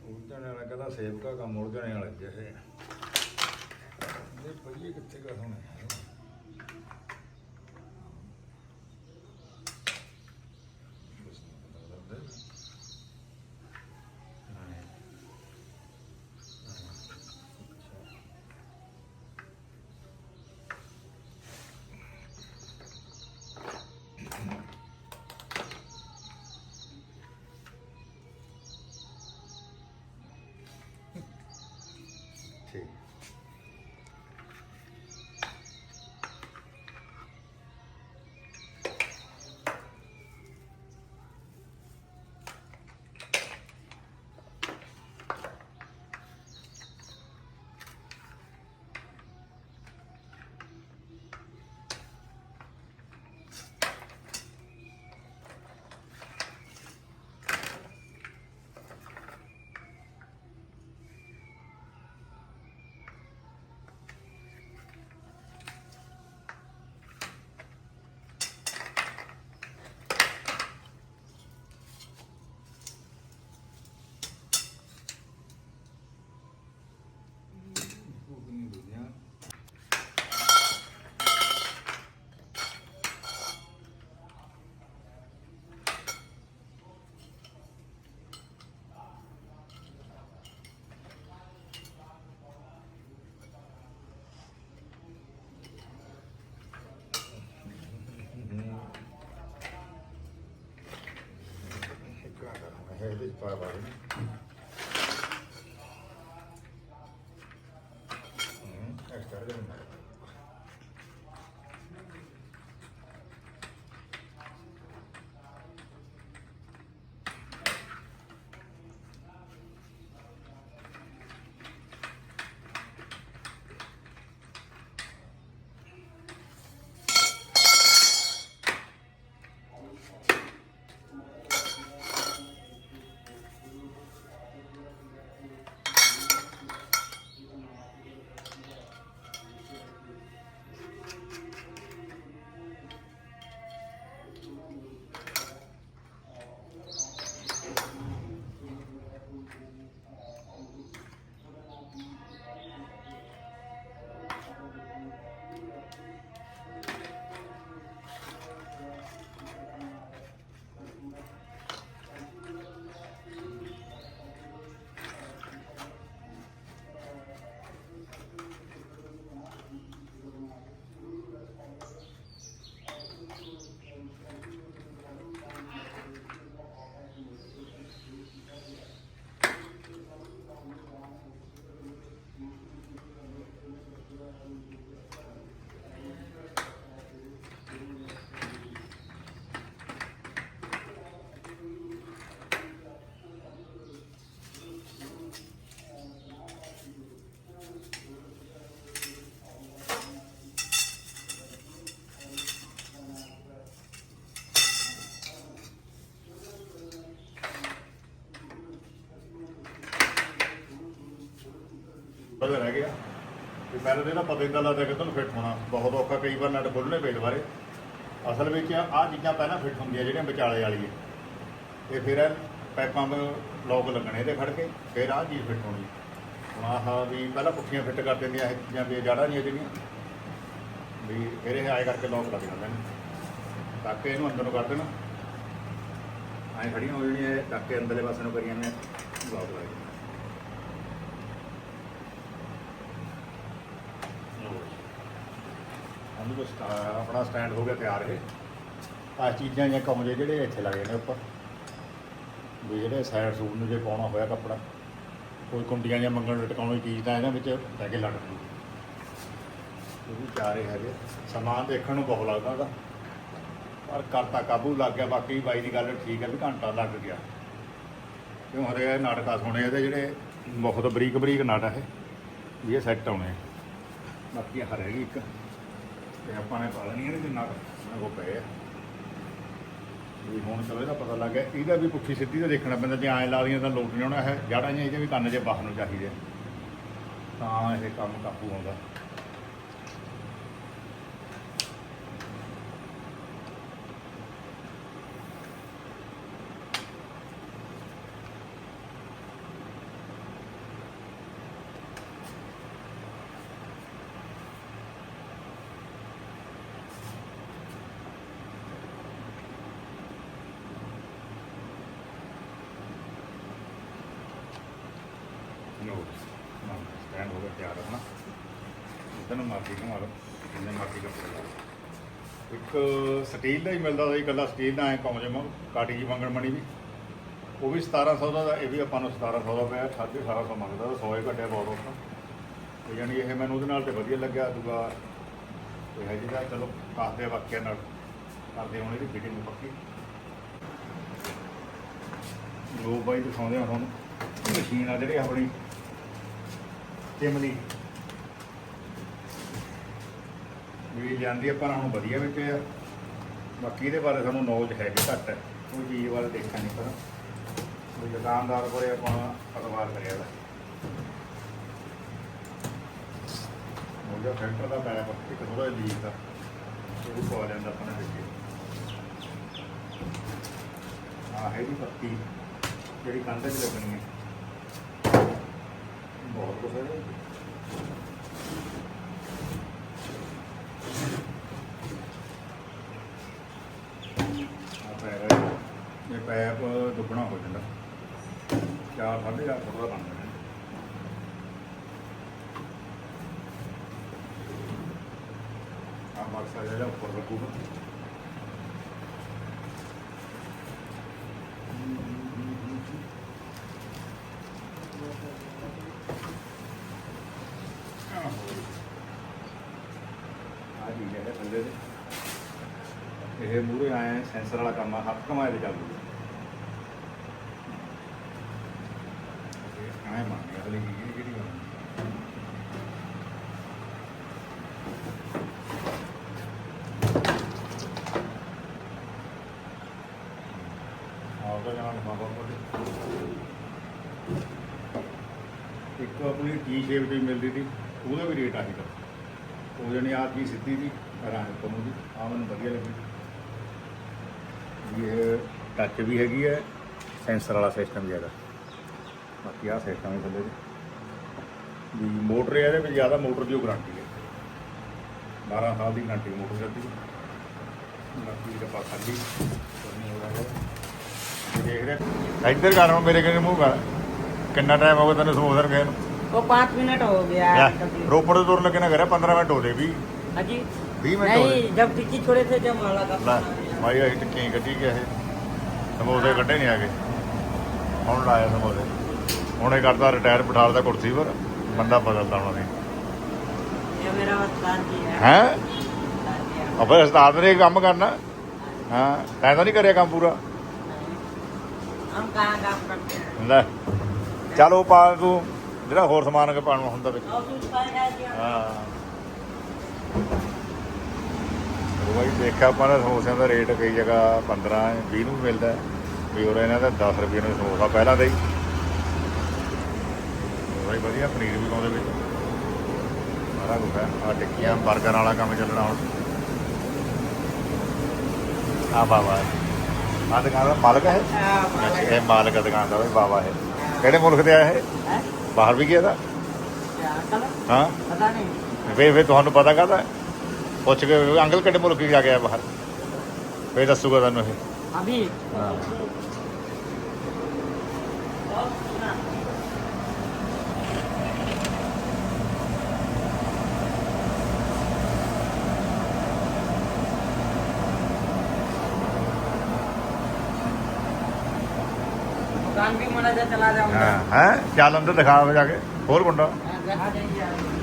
ਉਲਝਣ ਵਾਲਾ ਕਹਿੰਦਾ ਸੇਵਕਾ ਕੰਮ ਉਲਝਣੇ ਵਾਲਾ ਜਿਹੇ ਇਹ। ਪਈਏ ਕਿੱਥੇ ਕਰ ਹੁਣ? ਨਾ ਕਰਾਂਗਾ ਇਹ ਬਦਲ ਰਹਿ ਗਿਆ। ਤੇ ਪਹਿਲਾਂ ਤੇ ਨਾ ਪਤਾ ਹੀ ਲੱਗਦਾ ਕਿ ਤੁਹਾਨੂੰ ਫਿੱਟ ਹੋਣਾ। ਬਹੁਤ ਔਖਾ ਕਈ ਵਾਰ ਨਟ ਖੋਲਣੇ ਪਏ ਦੁਬਾਰੇ। ਅਸਲ ਵਿੱਚ ਆਹ ਚੀਜ਼ਾਂ ਪਹਿਲਾਂ ਫਿੱਟ ਹੁੰਦੀਆਂ ਜਿਹੜੀਆਂ ਵਿਚਾਲੇ ਵਾਲੀ ਹੈ ਤੇ ਫਿਰ ਇਹ ਪਾਈਪਾਂ ਦੇ ਲੋਕ ਲੱਗਣੇ ਇਹਦੇ ਖੜ ਕੇ, ਫਿਰ ਆਹ ਚੀਜ਼ ਫਿੱਟ ਹੋਣੀ। ਹੁਣ ਆਹ ਵੀ ਪਹਿਲਾਂ ਪੁੱਠੀਆਂ ਫਿੱਟ ਕਰ ਦਿੰਦੀਆਂ ਇਹ ਚੀਜ਼ਾਂ ਵੀ ਜੜਾ ਨਹੀਂ ਜਿਹੜੀਆਂ। ਵੀ ਫਿਰ ਇਹ ਆਏ ਕਰਕੇ ਲੋਕ ਲੱਗ ਜਾਂਦੇ ਨੇ। ਤਾਂ ਇਹਨੂੰ ਅੰਦਰ ਨੂੰ ਕਰ ਦੇਣਾ। ਐਂ ਖੜੀਆਂ ਹੋ ਜਾਣੀਆਂ ਇਹ ਅੰਦਰਲੇ ਪਾਸੇ ਨੂੰ ਕਰੀਆਂ ਨੇ ਲੋਕ ਲੱਗ ਜਾਣੇ ਸਾਨੂੰ ਸਟਾ- ਆਪਣਾ ਸਟੈਂਡ ਹੋ ਗਿਆ ਤਿਆਰ ਇਹ। ਆਹ ਚੀਜ਼ਾਂ ਜਾਂ ਕਮਰੇ ਜਿਹੜੇ ਇੱਥੇ ਲੱਗੇ ਨੇ ਉੱਪਰ। ਵੀ ਜਿਹੜੇ ਸਾਈਡ ਸੂਟ ਨੂੰ ਜੇ ਪਾਉਣਾ ਹੋਇਆ ਕੱਪੜਾ, ਕੋਈ ਕੁੰਡੀਆਂ ਜਾਂ ਮੰਗਣ ਲਟਕਾਉਣ ਦੀ ਚੀਜ਼ ਤਾਂ ਇਹਨਾਂ ਵਿੱਚ ਲੈ ਕੇ ਲੱਗ ਜੂ। ਉਹ ਵੀ ਚਾਰੇ ਹੈਗੇ। ਸਮਾਨ ਦੇਖਣ ਨੂੰ ਬਹੁਤ ਲੱਗਦਾ ਉਹਦਾ। ਪਰ ਕਰਤਾ ਕਾਬੂ ਲੱਗ ਗਿਆ, ਬਾਕੀ ਬਾਈ ਦੀ ਗੱਲ ਠੀਕ ਹੈ ਵੀ ਘੰਟਾ ਲੱਗ ਗਿਆ। ਕਿਉਂ ਹਰੇ ਨਾਟਕਾ ਸੁਣੇ ਇਹਦੇ ਜਿਹੜੇ ਬਹੁਤ ਬਰੀਕ ਬਰੀਕ ਨਾਟਕ ਹੈ ਵੀ ਇਹ ਸੈੱਟ ਆਉਣੇ ਆ। ਬਾਕੀ ਹਰ ਹੈਗੀ ਇੱਕ। ਤੇ ਆਪਾਂ ਨੇ ਪਾ ਲੈਣੀ ਇਹਦੇ ਜਿੰਨਾ ਉਹਨਾਂ ਕੋ ਪਏ ਆ। ਵੀ ਹੁਣ ਚਲੋ ਇਹਦਾ ਪਤਾ ਲੱਗ ਗਿਆ। ਇਹਦਾ ਵੀ ਪੁੱਠੀ ਸਿੱਧੀ ਤਾਂ ਦੇਖਣਾ ਪੈਂਦਾ। ਜੇ ਐਂ ਲਾ ਦੀਆਂ ਤਾਂ ਲੋਟ ਨਹੀਂ ਆਉਣਾ। ਹੈ ਜੜਾਂ ਜਾਂ ਇਹਦੇ ਵੀ ਕੰਨ ਜੇ ਬਾਹਰ ਨੂੰ ਚਾਹੀਦੇ ਤਾਂ ਇਹ ਕੰਮ ਕਾਬੂ ਆਉਂਦਾ ਲੋ ਸਟੈਂਡ ਹੋ ਗਿਆ ਤਿਆਰ ਆਪਣਾ ਇਦਾਂ ਨੂੰ ਮਾਰਕੀ ਘੁਮਾ ਲਓ ਜਿੰਨੇ ਮਾਰਕੀ ਕੱਪੜੇ ਲਾ ਲਓ। ਇੱਕ ਸਟੀਲ ਦਾ ਹੀ ਮਿਲਦਾ ਸੀ ਇਕੱਲਾ ਸਟੀਲ ਦਾ ਐ ਕੌਂਜੇ ਮੋ ਕਾਟੀ ਜੀ ਮੰਗਣ ਮਣੀ ਵੀ। ਉਹ ਵੀ 1700 ਦਾ ਦਾ, ਇਹ ਵੀ ਆਪਾਂ ਨੂੰ 1700 ਦਾ ਪਿਆ 1850 ਮੰਗਦਾ ਤਾਂ 100 ਹੀ ਘਟਿਆ ਬਹੁਤ ਔਖਾ। ਤੇ ਯਾਨੀ ਇਹ ਮੈਨੂੰ ਉਹਦੇ ਨਾਲ ਤੇ ਵਧੀਆ ਲੱਗਿਆ ਦੂਗਾ ਇਹ ਹੈ ਜਿਹਦਾ ਚਲੋ ਕਾਹਦੇ ਵਾਕਿਆ ਨਾਲ ਕਰਦੇ ਹੁਣ ਇਹਦੀ ਫਿਟਿੰਗ ਪੱਕੀ। ਲੋ ਬਾਈ ਦਿਖਾਉਂਦੇ ਆ ਤੁਹਾਨੂੰ ਮਸ਼ੀਨ ਆ ਜਿਹੜੀ ਆਪਣੀ। ਚਿਮਨੀ ਵੀ ਜਾਂਦੀ ਆਪਾਂ ਨੂੰ ਵਧੀਆ ਵਿੱਚ ਆ ਬਾਕੀ ਇਹਦੇ ਬਾਰੇ ਸਾਨੂੰ ਨੌਲੇਜ ਹੈ ਕਿ ਘੱਟ। ਹੈ ਉਹ ਚੀਜ਼ ਬਾਰੇ ਦੇਖਿਆ ਨਹੀਂ ਪਰ। ਕੋਈ ਦੁਕਾਨਦਾਰ ਕੋਲੇ ਆਪਾਂ ਅਖਬਾਰ ਕਰਿਆ ਦਾ ਉਹ ਫਿਲਟਰ ਦਾ ਪੈਪ ਇੱਕ ਥੋੜਾ ਲੀਕ ਦਾ। ਉਹ ਪਾ ਲੈਂਦਾ ਆਪਾਂ ਨੇ ਵਿੱਚ। ਆ ਹੈ ਦੀ ਪੱਤੀ ਜਿਹੜੀ ਕੰਧ 'ਚ ਲੱਗਣੀ ਹੈ। ਬਹੁਤ ਕੁਛ ਹੈ ਪੈਪ ਹੈ। ਇਹ ਪੈਪ ਦੁੱਗਣਾ ਹੋ ਜਾਂਦਾ ਚਾਰ ਸਾਢੇ ਚਾਰ ਫੁੱਟ ਦਾ ਬਣ ਜਾਂਦਾ ਆ ਬਕਸਾ ਜਿਹੜਾ ਉੱਪਰ ਲੱਗੂਗਾ ਆ ਜੀ ਜਿਹੜੇ ਥੱਲੇ ਦੇ ਇਹ ਮੂਰੇ ਆਏ ਸੈਂਸਰ ਵਾਲਾ ਕੰਮ ਆ, ਹੱਥ ਕਮਾਏ ਦੇ ਚੱਲੂ ਆਏ ਮੰਨ ਗਿਆ, ਅਗਲੀ ਕੀ ਕਿਹੜੀ ਗੱਲ ਇੱਕ ਆਪਣੀ ਟੀ ਸ਼ੇਪ ਦੀ ਮਿਲਦੀ ਸੀ, ਉਹਦਾ ਵੀ ਰੇਟ ਆਹੀ ਦਾ। ਉਹ ਜਣੀ ਆਪ ਜੀ ਸਿੱਧੀ ਦੀ ਹੈਰਾਨ ਕਰੂੰਗੀ ਆ ਮੈਨੂੰ ਵਧੀਆ ਲੱਗੀ। ਇਹ ਟੱਚ ਵੀ ਹੈਗੀ ਹੈ ਸੈਂਸਰ ਵਾਲਾ ਸਿਸਟਮ ਜਿਹੜਾ ਬਾਕੀ ਆ ਸਿਸਟਮ ਹੀ ਥੱਲੇ ਵੀ ਮੋਟਰ ਇਹਦੇ ਵਿੱਚ ਜ਼ਿਆਦਾ ਮੋਟਰ ਦੀ ਗਾਰੰਟੀ ਹੈ। 12 ਸਾਲ ਦੀ ਗਰੰਟੀ ਮੋਟਰ ਦੀ ਬਾਕੀ ਦਾ ਪਾ ਖਾਲੀ ਦੇਖ ਰਹੇ ਇੱਧਰ ਕਰ ਮੇਰੇ ਕਿੰਨੇ ਮੂੰਹ ਕਰ। ਕਿੰਨਾ ਟਾਈਮ ਹੋ ਗਿਆ ਤੈਨੂੰ ਸਮੋਸਰ ਗਏ ਨੂੰ? ਉਹ 5 ਮਿੰਟ ਹੋ ਗਿਆ ਰੋਪੜ ਤੋਂ ਤੁਰਨ ਲੱਗੇ ਕਰਿਆ 15 ਮਿੰਟ ਹੋ ਦੇ ਵੀ। ਹਾਂਜੀ। 20 ਮਿੰਟ ਹੋ ਗਏ नहीं जब टिक्की छोड़े थे जब माला का ਲੈ ਮਾਈ ਅਸੀਂ ਟਿੱਕੀਆਂ ਕੱਢੀ ਗਿਆ ਇਹ ਸਮੋਸੇ ਕੱਢੇ ਨਹੀਂ ਆਗੇ ਹੁਣ ਲਾਇਆ ਸਮੋਸੇ ਹੁਣ ਇਹ ਕਰਦਾ ਰਿਟਾਇਰ ਬਿਠਾਲਦਾ ਕੁਰਸੀ ਪਰ ਬੰਦਾ ਬਦਲਦਾ ਉਹਨਾਂ ਨੇ ये मेरा उस्ताद जी है ਹੈ उस्ताद जी है। ਅਬੇ ਉਸਤਾਦ ਨੇ ਇਹ ਕੰਮ ਕਰਨਾ ਹਾਂ ਤੈਂ ਤਾਂ ਨਹੀਂ ਕਰਿਆ ਕੰਮ ਪੂਰਾ हम कहाँ काम करते हैं ਲੈ ਚੱਲ ਉਹ ਪਾ ਤੂੰ ਜਿਹੜਾ ਹੋਰ ਸਮਾਨ ਕੇ ਪਾਉਣਾ ਹੁੰਦਾ ਵਿੱਚ और कुछ खाएगा जी हम? ਹਾਂ ਬਾਈ ਦੇਖਿਆ ਆਪਾਂ ਸਮੋਸਿਆਂ ਦਾ ਰੇਟ ਕਈ ਜਗ੍ਹਾ 15 20 ਨੂੰ ਮਿਲਦਾ ਵੀ ਹੋਰ ਇਹਨਾਂ ਦਾ 10 ਰੁਪਏ ਨੂੰ ਸਮੋਸਾ ਪਹਿਲਾਂ ਦਾ ਹੀ। ਬਾਈ ਵਧੀਆ ਪਨੀਰ ਵੀ ਪਾਉਂਦੇ ਵਿੱਚ। ਸਾਰਾ ਕੁਝ ਹੈ। ਆ ਟਿੱਕੀਆਂ 버ਗਰ ਵਾਲਾ ਕੰਮ ਚੱਲਣਾ ਹੁਣ। ਆ ਬਾਬਾ ਆ ਦੁਕਾਨ ਦਾ ਮਾਲਕ ਹੈ ਹਾਂ ਇਹ ਮਾਲਕ ਦੁਕਾਨ ਦਾ ਬਾਬਾ ਹੈ। ਕਿਹੜੇ ਮੁਲਕ ਦੇ ਆਇਆ ਹੈ? ਬਾਹਰ ਵੀ ਗਿਆ ਦਾ ਹਾਂ। ਪਤਾ ਨਹੀਂ। ਵੇ ਵੇ ਤੁਹਾਨੂੰ ਪਤਾ ਕਾਹਦਾ ਹੈ? ਪੁੱਛ ਕੇ ਅੰਕਲ ਕਿਹੜੇ ਮੁਲਕ ਜਾ ਗਿਆ ਬਾਹਰ ਵੇ ਦੱਸੂਗਾ ਤੁਹਾਨੂੰ ਇਹ अभी ਹਾਂ दुकान भी मना जा चला जाऊंगा ਹੈ ਚੱਲ ਅੰਦਰ ਦਿਖਾ ਜਾ ਕੇ ਹੋਰ ਮੁੰਡਾ दिखा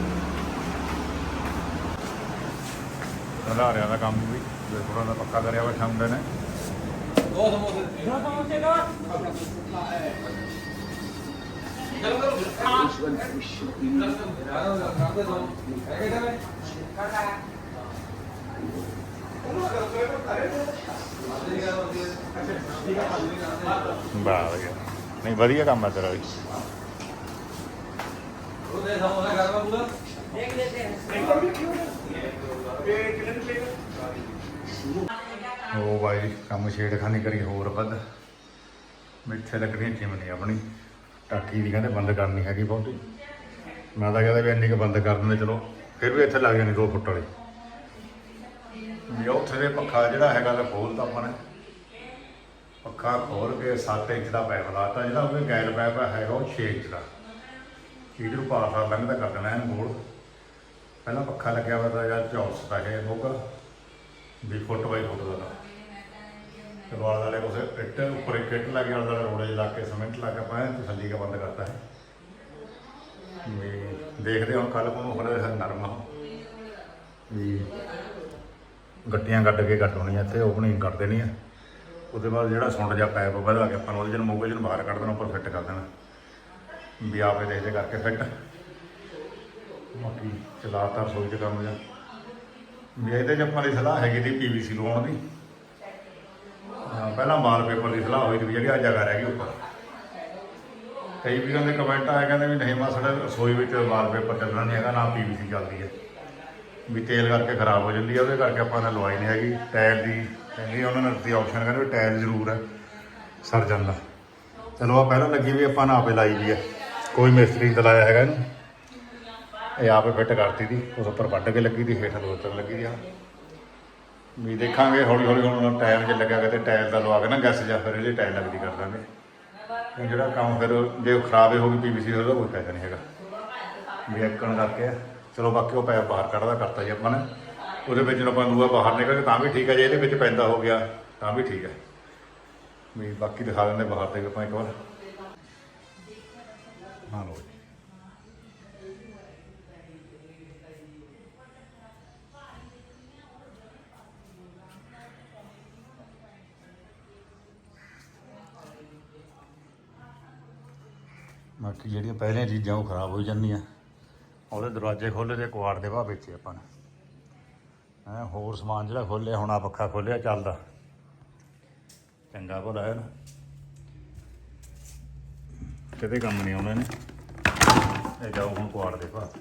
ਸੰਧਾਰਿਆਂ ਦਾ ਕੰਮ ਵੀ ਥੋੜਾ ਦਾ ਪੱਕਾ ਕਰਿਆ ਹੋਇਆ ਸ਼ਾਮ ਦੇ ਨੇ। ਦੋ ਸਮੋਸੇ ਦੋ ਸਮੋਸੇ ਦਾ ਵਾਹ ਵਧੀਆ। ਨਹੀਂ ਵਧੀਆ ਕੰਮ ਹੈ ਤੇਰਾ ਵੀ। ਉਹਦੇ ਸਮੋਸੇ ਕਰਵਾ ਪੂਰਾ। ਦੇਖ ਲੈਤੇ ਹੈ ਉਹ ਬਾਈ, ਕੰਮ ਛੇੜਖਾਨੀ ਕਰੀ ਹੋਰ ਵੱਧ। ਮਿੱਠੇ ਲੱਗਣੀਆਂ ਚਿਮਨੀ ਆਪਣੀ। ਟਾਕੀ ਦੀ ਕਹਿੰਦੇ ਬੰਦ ਕਰਨੀ ਹੈਗੀ ਬਹੁਤੀ। ਮੈਂ ਤਾਂ ਕਹਿੰਦਾ ਵੀ ਇੰਨੀ ਕੁ ਬੰਦ ਕਰ ਦਿੰਦੇ, ਚਲੋ। ਫਿਰ ਵੀ ਇੱਥੇ ਲੱਗ ਜਾਣੀ 2 ਫੁੱਟ ਵਾਲੀ। ਵੀ ਉੱਥੇ ਦੇ ਪੱਖਾ ਜਿਹੜਾ ਹੈਗਾ ਤਾਂ ਖੋਲਤਾ ਆਪਾਂ ਨੇ। ਪੱਖਾ ਖੋਲ ਕੇ 7 ਇੰਚ ਦਾ ਪਾਈਪ ਲਾਤਾ, ਜਿਹੜਾ ਉਹਦੇ ਗੈਲ ਪਾਈਪ ਹੈਗਾ ਉਹ 6 ਇੰਚ ਦਾ। ਇਹਦੇ ਨੂੰ ਪਾਰ ਲੰਘਦਾ ਕਰ ਦੇਣਾ ਇਹਨੂੰ ਗੋਲ ਪਹਿਲਾਂ ਪੱਖਾ ਲੱਗਿਆ ਹੋਇਆ ਤਾਂ ਯਾਰ ਚੌਰਸ ਦਾ ਇਹ ਹੋਊਗਾ ਵੀ ਫੁੱਟ ਬਾਈ ਫੁੱਟ ਦਾ ਲਾ ਤੇ ਵਾਲ ਵਾਲੇ ਕੋਸੇ ਇੱਟ, ਉੱਪਰ ਇੱਕ ਇੱਟ ਲੱਗੀ ਵਾਲ ਵਾਲੇ ਰੋੜੇ ਲਾ ਕੇ, ਸਿਮੈਂਟ ਲਾ ਕੇ ਪਾਇਆ ਤਸੱਲੀ ਕਾ ਬੰਦ ਕਰਤਾ ਹੈ। ਵੀ ਦੇਖਦੇ ਹਾਂ ਕੱਲ ਨੂੰ ਹੋਣਾ ਹੈ ਨਰਮ ਵੀ ਗੱਟੀਆਂ ਕੱਢ ਕੇ ਕੱਟ ਹੋਣੀਆਂ ਇੱਥੇ ਓਪਨਿੰਗ ਕਰ ਦੇਣੀ ਹੈ ਉਹਦੇ ਬਾਅਦ ਜਿਹੜਾ ਸੁੰਡ ਜਾਂ ਪੈਪ ਵਧਾ ਕੇ ਆਪਾਂ ਨੂੰ, ਉਹਦੇ ਜਨ ਮੋਗੇ ਜਨ ਬਾਹਰ ਕੱਢ ਦੇਣਾ, ਉੱਪਰ ਫਿੱਟ ਕਰ ਦੇਣਾ। ਵੀ ਆਪੇ ਦੇਖਦੇ ਕਰਕੇ ਫਿੱਟ ਬਾਕੀ ਚਲਾਤਾ ਰਸੋਈ ਚ ਕੰਮ ਜਾਂ। ਵੀ ਇਹਦੇ ਚ ਆਪਾਂ ਦੀ ਸਲਾਹ ਹੈਗੀ ਦੀ ਪੀਵੀਸੀ ਲਵਾਉਣ ਦੀ। ਹਾਂ, ਪਹਿਲਾਂ ਮਾਲ ਪੇਪਰ ਦੀ ਸਲਾਹ ਹੋਈ ਸੀ ਵੀ ਜਿਹੜੀ ਆ ਜਗ੍ਹਾ ਰਹਿ ਗਈ ਉੱਪਰ। ਕਈ ਵੀਰਾਂ ਦੇ ਕਮੈਂਟ ਆਏ ਕਹਿੰਦੇ ਵੀ ਨਹੀਂ ਮਾਸੜਾ ਰਸੋਈ ਵਿੱਚ ਵਾਲ ਪੇਪਰ ਚੱਲਣਾ ਨਹੀਂ ਹੈਗਾ ਨਾ ਪੀਵੀਸੀ ਚੱਲਦੀ ਹੈ। ਵੀ ਤੇਲ ਕਰਕੇ ਖਰਾਬ ਹੋ ਜਾਂਦੀ ਹੈ ਉਹਦੇ ਕਰਕੇ ਆਪਾਂ ਨੇ ਲਵਾਈ ਨਹੀਂ ਹੈਗੀ। ਟਾਇਰ ਦੀ ਕਹਿੰਦੀ ਉਹਨਾਂ ਨੇ ਦਿੱਤੀ ਆਪਸ਼ਨ ਕਹਿੰਦੇ ਵੀ ਟਾਇਰ ਜ਼ਰੂਰ ਹੈ ਸਰ ਜਾਂਦਾ। ਚਲੋ ਆ ਪਹਿਲਾਂ ਲੱਗੀ ਵੀ ਆਪਾਂ ਨੇ ਆਪੇ ਲਾਈ ਵੀ ਹੈ। ਕੋਈ ਮਿਸਤਰੀ ਨਹੀਂ ਲਾਇਆ ਹੈਗਾ ਇਹਨੂੰ। ਇਹ ਆਪੇ ਫਿੱਟ ਕਰਤੀ ਦੀ, ਉਸ ਉੱਪਰ ਵੱਢ ਕੇ ਲੱਗੀ ਦੀ, ਹੇਠਾਂ ਲੋਤਰ ਲੱਗੀ ਦੀ ਆ। ਵੀ ਦੇਖਾਂਗੇ ਹੌਲੀ ਹੌਲੀ ਹੁਣ ਟਾਈਮ ਜੇ ਲੱਗਿਆ ਕਿਤੇ ਟਾਇਲ ਦਾ ਲਵਾ ਕੇ ਨਾ ਗੈਸ ਜਾਂ ਫਿਰ ਇਹਦੀ ਟਾਇਲ ਲੱਗਦੀ ਕਰ ਦਾਂਗੇ। ਹੁਣ ਜਿਹੜਾ ਕੰਮ ਫਿਰ ਜੇ ਉਹ ਖਰਾਬ ਹੀ ਹੋ ਗਈ, ਪੀਵੀਸੀ ਉਹਦਾ ਕੋਈ ਫਾਇਦਾ ਨਹੀਂ ਹੈਗਾ। ਵੀ ਇੱਕਣ ਕਰਕੇ ਚਲੋ ਬਾਕੀ ਉਹ ਪੈਪ ਬਾਹਰ ਕੱਢਦਾ, ਕਰਤਾ ਜੀ ਆਪਾਂ ਨੇ। ਉਹਦੇ ਵਿੱਚ ਜਦੋਂ ਆਪਾਂ ਦੂਆ ਬਾਹਰ ਨਿਕਲ ਕੇ ਤਾਂ ਵੀ ਠੀਕ ਹੈ ਜੇ ਇਹਦੇ ਵਿੱਚ ਪੈਂਦਾ ਹੋ ਗਿਆ, ਤਾਂ ਵੀ ਠੀਕ ਹੈ ਵੀ ਬਾਕੀ ਦਿਖਾ ਦਿੰਦੇ ਬਾਹਰ ਤੇ ਵੀ ਆਪਾਂ ਇੱਕ ਵਾਰ। ਹਾਂ ਲੋ ਬਾਕੀ ਜਿਹੜੀਆਂ ਪਹਿਲੀਆਂ ਚੀਜ਼ਾਂ ਉਹ ਖਰਾਬ ਹੋ ਜਾਂਦੀਆਂ। ਉਹਦੇ ਦਰਵਾਜ਼ੇ ਖੋਲੇ ਤੇ ਕੁਆੜ ਦੇ ਭਾਅ ਵੇਚੇ ਆਪਾਂ ਨੇ। ਹੈਂ, ਹੋਰ ਸਮਾਨ ਜਿਹੜਾ ਖੋਲਿਆ ਹੁਣ ਆ ਪੱਖਾ ਖੋਲਿਆ ਚੱਲਦਾ। ਚੰਗਾ ਭਲਾ ਹੈ ਨਾ। ਕਿਤੇ ਕੰਮ ਨਹੀਂ ਆਉਣਾ ਨੇ ਇਹ ਜਾਓ ਹੁਣ ਕੁਆੜ ਦੇ ਭਾਅ।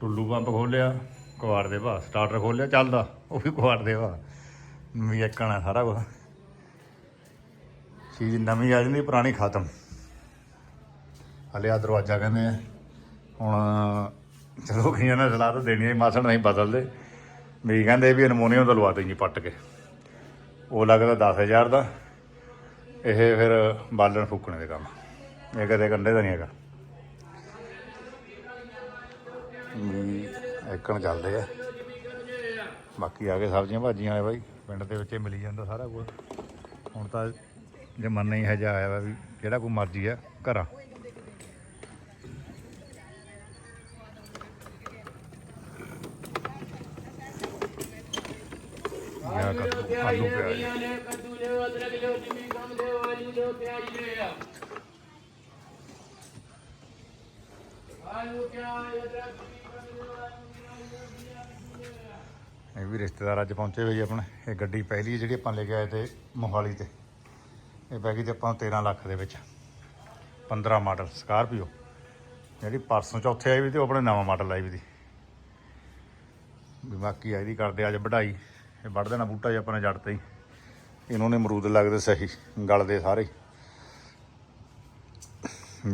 ਟੁੱਲੂ ਪੰਪ ਖੋਲਿਆ ਕੁਆੜ ਦੇ ਭਾਅ। ਸਟਾਰਟਰ ਖੋਲਿਆ ਚੱਲਦਾ। ਉਹ ਵੀ ਕੁਆੜ ਦੇ ਭਾਅ। ਵੀ ਇੱਕਣਾ ਸਾਰਾ ਕੁਝ ਚੀਜ਼ ਨਵੀਂ ਆ ਜਾਂਦੀ, ਪੁਰਾਣੀ ਖਤਮ। ਹਲੇ ਆ ਦਰਵਾਜ਼ਾ ਕਹਿੰਦੇ ਆ। ਹੁਣ ਚਲੋ ਕਈਆਂ ਨੇ ਸਲਾਹ ਤਾਂ ਦੇਣੀ ਹੈ ਮਾਸੜ ਨਹੀਂ ਬਦਲਦੇ। ਵੀ ਕਹਿੰਦੇ ਵੀ ਅਨਮੋਨੀਅਮ ਦਾ ਲਵਾ ਦੇਂਗੇ ਪੱਟ ਕੇ। ਉਹ ਲੱਗਦਾ 10000 ਦਾ। ਇਹ ਫਿਰ ਬਾਲਣ ਫੂਕਣੇ ਦੇ ਕੰਮ। ਇਹ ਕਦੇ ਕੰਡੇ ਦਾ ਨਹੀਂ ਹੈਗਾ। ਵੀ ਇੱਕਣ ਚੱਲਦੇ ਆ। ਬਾਕੀ ਆ ਕੇ ਸਬਜ਼ੀਆਂ ਭਾਜੀਆਂ ਵਾਲੇ ਬਾਈ। ਪਿੰਡ ਦੇ ਵਿੱਚ ਮਿਲੀ ਜਾਂਦਾ ਸਾਰਾ ਕੁਝ ਹੁਣ ਤਾਂ ਜ਼ਮਾਨਾ ਹੀ ਹੈ ਜਿਹਾ ਆਇਆ ਵਾ ਵੀ ਜਿਹੜਾ ਕੋਈ ਮਰਜ਼ੀ ਆ, ਘਰਾਂ। ਯਾ ਕੱਦੂ ਆਲੂ ਪਿਆਜ਼ ਇਹ ਵੀ ਰਿਸ਼ਤੇਦਾਰ ਅੱਜ ਪਹੁੰਚੇ ਹੋਏ ਜੀ ਆਪਣੇ। ਇਹ ਗੱਡੀ ਪਹਿਲੀ ਜਿਹੜੀ ਆਪਾਂ ਲੈ ਕੇ ਆਏ ਤੇ ਮੋਹਾਲੀ ਤੇ। ਇਹ ਪੈ ਗਈ ਤੇ ਆਪਾਂ ਨੂੰ 13 ਲੱਖ ਦੇ ਵਿੱਚ। 15 ਮਾਡਲ ਸਕਾਰਪੀਓ। ਜਿਹੜੀ ਪਰਸੋਂ ਚੌਥੇ ਆਈ ਵੀ ਤੇ ਉਹ ਆਪਣੇ ਨਵਾਂ ਮਾਡਲ ਆਈ ਵੀ ਦੀ। ਵੀ ਬਾਕੀ ਇਹਦੀ ਕਰਦੇ ਅੱਜ ਵਢਾਈ। ਇਹ ਵੱਢ ਦੇਣਾ ਬੂਟਾ ਜਿਹਾ ਆਪਾਂ ਨੇ ਜੜ ਤੇ ਹੀ। ਇਹਨੂੰ ਨੇ ਅਮਰੂਦ ਲੱਗਦੇ ਸਹੀ, ਗਲਦੇ ਸਾਰੇ ਹੀ।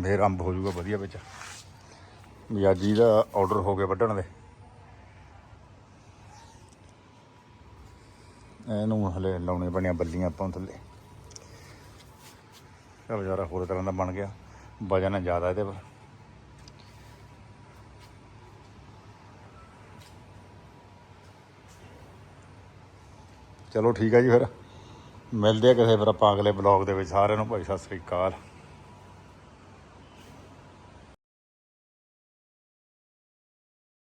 ਫੇਰ ਅੰਬ ਹੋ ਜਾਊਗਾ ਵਧੀਆ ਵਿੱਚ। ਵੀ ਅੱਜ ਇਹਦਾ ਆਰਡਰ ਹੋ ਗਿਆ ਵੱਢਣ ਦੇ। ਇਹਨੂੰ ਹਲੇ ਲਾਉਣੇ ਬਣੀਆਂ ਬੱਲੀਆਂ ਆਪਾਂ ਥੱਲੇ। ਇਹ ਵਿਚਾਰਾ ਹੋਰ ਤਰ੍ਹਾਂ ਦਾ ਬਣ ਗਿਆ। ਵਜਨ ਜ਼ਿਆਦਾ ਇਹਦੇ ਪਰ। ਚਲੋ ਠੀਕ ਆ ਜੀ ਫਿਰ। ਮਿਲਦੇ ਆ ਕਿਸੇ ਫਿਰ ਆਪਾਂ ਅਗਲੇ ਬਲੌਗ ਦੇ ਵਿੱਚ। ਸਾਰਿਆਂ ਨੂੰ ਭਾਈ ਸਤਿ ਸ੍ਰੀ ਅਕਾਲ।